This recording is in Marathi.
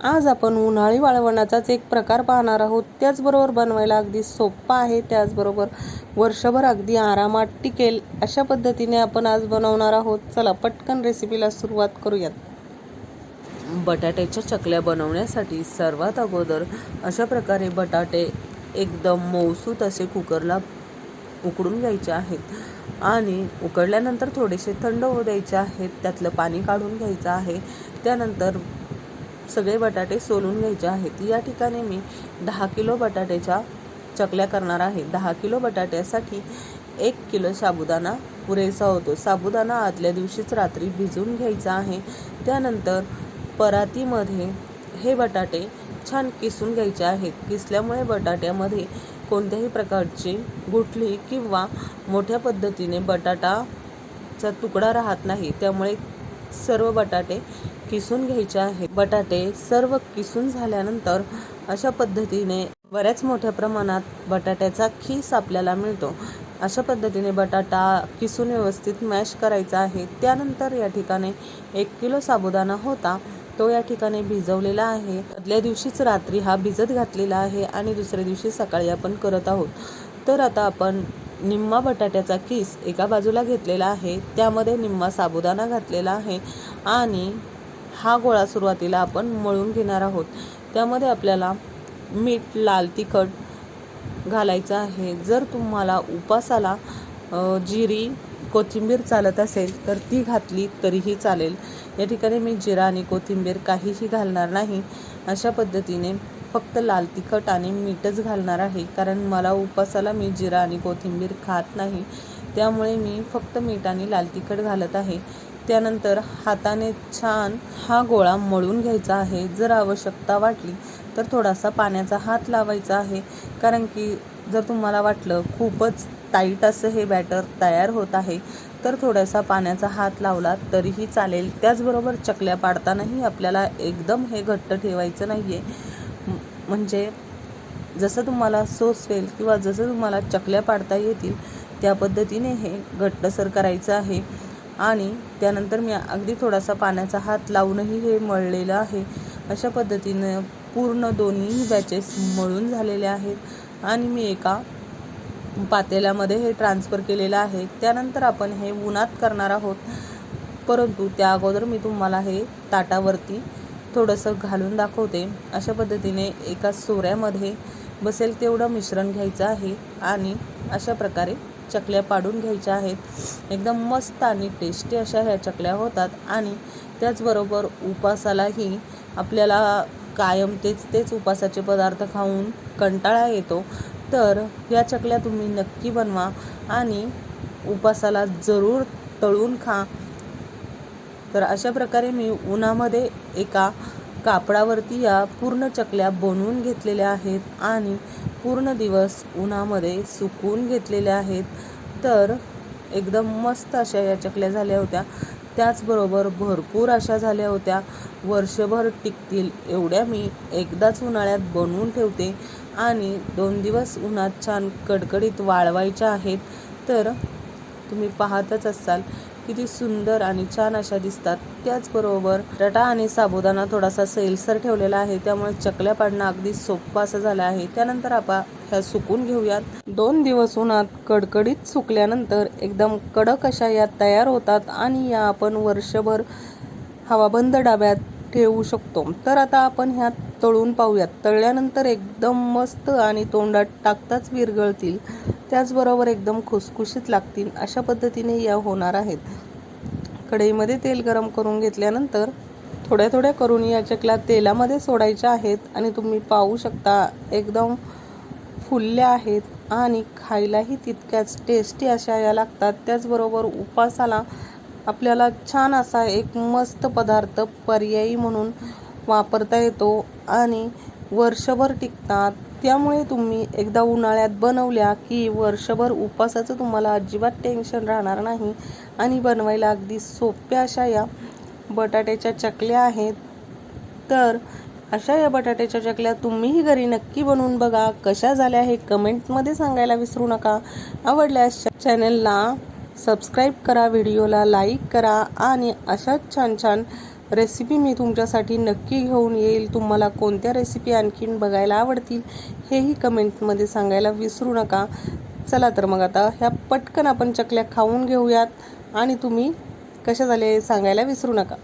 आज आपण उन्हाळी वाळवणाचाच एक प्रकार पाहणार आहोत. त्याचबरोबर बनवायला अगदी सोपा आहे. त्याचबरोबर वर्षभर अगदी आरामात टिकेल अशा पद्धतीने आपण आज बनवणार आहोत. चला पटकन रेसिपीला सुरुवात करूयात. बटाट्याच्या चकल्या बनवण्यासाठी सर्वात अगोदर अशा प्रकारे बटाटे एकदम मऊसूत असे कुकरला उकडून घ्यायचे आहेत आणि उकडल्यानंतर थोडेसे थंड होऊ द्यायचे आहेत. त्यातलं पाणी काढून घ्यायचं आहे. त्यानंतर सगळे बटाटे सोलून घ्यायचे आहेत. या ठिकाणी मी दहा किलो बटाट्याच्या चकल्या करणार आहे. दहा किलो बटाट्यासाठी एक किलो साबुदाणा पुरेसा होतो. साबुदाणा आदल्या दिवशीच रात्री भिजवून घ्यायचा आहे. त्यानंतर परातीमध्ये हे बटाटे छान किसून घ्यायचे आहेत. किसल्यामुळे बटाट्यामध्ये कोणत्याही प्रकारची गुठली किंवा मोठ्या पद्धतीने बटाटाचा तुकडा राहत नाही. त्यामुळे सर्व बटाटे किसून घ्यायचे आहे. बटाटे सर्व किसून झाल्यानंतर अशा पद्धतीने बऱ्याच मोठ्या प्रमाणात बटाट्याचा खीस आपल्याला मिळतो. अशा पद्धतीने बटाटा किसून व्यवस्थित मॅश करायचा आहे. त्यानंतर या ठिकाणी एक किलो साबुदाणा होता. तो या ठिकाणी भिजवलेला आहे. आदल्या दिवशीच रात्री हा भिजत घातलेला आहे आणि दुसऱ्या दिवशी सकाळी आपण करत आहोत. तर आता आपण निम्मा बटाट्याचा किस एका बाजूला घेतलेला आहे. त्यामध्ये निम्मा साबुदाणा घातलेला आहे आणि हा गोळा सुरुवातीला आपण मळून घेणार आहोत. त्यामध्ये आपल्याला मीठ लाल तिखट घालायचं आहे. जर तुम्हाला उपासाला जिरी कोथिंबीर चालत असेल तर ती घातली तरीही चालेल. या ठिकाणी मी जिरा आणि कोथिंबीर काहीही घालणार नाही. अशा पद्धतीने फक्त लाल तिखट आणि मीठच घालणार आहे. कारण मला उपासाला मी जिरा आणि कोथिंबीर खात नाही. त्यामुळे मी फक्त मीठ आणि लाल तिखट घालत आहे. त्यानंतर हाताने छान हा गोळा मळून घ्यायचा आहे. जर आवश्यकता वाटली तर थोडासा पाण्याचा हात लावायचा आहे. कारण की जर तुम्हाला वाटलं खूपच टाईट असं हे बॅटर तयार होत आहे तर थोडासा पाण्याचा हात लावला तरीही चालेल. त्याचबरोबर चकल्या पाडतानाही आपल्याला एकदम हे घट्ट ठेवायचं नाही आहे म्हणजे जसं तुम्हाला सोसवेल किंवा जसं तुम्हाला चकल्या पाडता येतील त्या पद्धतीने हे घट्टसर करायचं आहे. आणि त्यानंतर मी अगदी थोडासा पाण्याचा हात लावूनही हे मळलेलं आहे. अशा पद्धतीनं पूर्ण दोन्ही बॅचेस मळून झालेले आहेत आणि मी एका पातेल्यामध्ये हे ट्रान्सफर केलेलं आहे. त्यानंतर आपण हे उन्हात करणार आहोत. परंतु त्या अगोदर मी तुम्हाला हे ताटावरती थोडंसं घालून दाखवते. अशा पद्धतीने एका सोऱ्यामध्ये बसेल तेवढं मिश्रण घ्यायचं आहे आणि अशा प्रकारे चकल्या पाडून घ्यायच्या आहेत. एकदम मस्त आणि टेस्टी अशा ह्या चकल्या होतात आणि त्याचबरोबर उपासालाही आपल्याला कायम तेच तेच उपासाचे पदार्थ खाऊन कंटाळा येतो. तर या चकल्या तुम्ही नक्की बनवा आणि उपासाला जरूर तळून खा. तर अशा प्रकारे मी उन्हामध्ये एका कापडावरती या पूर्ण चकल्या बनवून घेतलेल्या आहेत आणि पूर्ण दिवस उन्हामध्ये सुकवून घेतलेल्या आहेत. तर एकदम मस्त अशा या चकल्या झाल्या होत्या. त्याचबरोबर भरपूर अशा झाल्या होत्या. वर्षभर टिकतील एवढ्या मी एकदाच उन्हाळ्यात बनवून ठेवते. आणि दोन दिवस उन्हात छान कडकडीत वाळवायच्या आहेत. तर तुम्ही पाहतच असाल किती सुंदर आणि छान अशा दिसतात. त्याचबरोबर रटा आणि साबुदाणा थोडासा सैलसर ठेवलेला आहे. त्यामुळे चकल्या पाडणं अगदी सोपं असं झालं आहे. त्यानंतर आपण ह्या सुकून घेऊयात. दोन दिवस उन्हात कडकडीत सुकल्यानंतर एकदम कडक अशा या तयार होतात आणि या आपण वर्षभर हवाबंद डाब्यात ठेवू शकतो. तर आता आपण ह्या तळून पाहूयात. तळल्यानंतर एकदम मस्त आणि तोंडात टाकताच विरघळतील. त्याचबरोबर एकदम खुसखुशीत लागतील अशा पद्धतीने या होणार आहेत. कढईमध्ये तेल गरम करून घेतल्यानंतर थोड्या थोड्या करून या चकल्या तेलामध्ये सोडायच्या आहेत आणि तुम्ही पाहू शकता एकदम फुलल्या आहेत आणि खायलाही तितक्याच टेस्टी अशा या लागतात. त्याचबरोबर उपासाला आपल्याला छान असा एक मस्त पदार्थ पर्यायी म्हणून वापरता येतो आणि वर्षभर टिकतात. त्यामुळे तुम्ही एकदा उन्हाळ्यात बनवल्या की वर्षभर उपासाचं तुम्हाला अजिबात टेन्शन राहणार नाही आणि बनवायला अगदी सोप्या अशा या बटाट्याच्या चकल्या आहेत. तर अशा या बटाट्याच्या चकल्या तुम्हीही घरी नक्की बनवून बघा. कशा झाल्या हे कमेंटमध्ये सांगायला विसरू नका. आवडल्यास चॅनलला सबस्क्राईब करा व्हिडिओला लाईक करा आणि अशाच छान छान रेसिपी मी तुमच्यासाठी नक्की घेऊन येईल. तुम्हाला कोणत्या रेसिपी आणखीन बघायला आवडतील हेही कमेंटमध्ये सांगायला विसरू नका. चला तर मग आता ह्या पटकन आपण चकल्या खाऊन घेऊयात आणि तुम्ही कशा झाले हे सांगायला विसरू नका.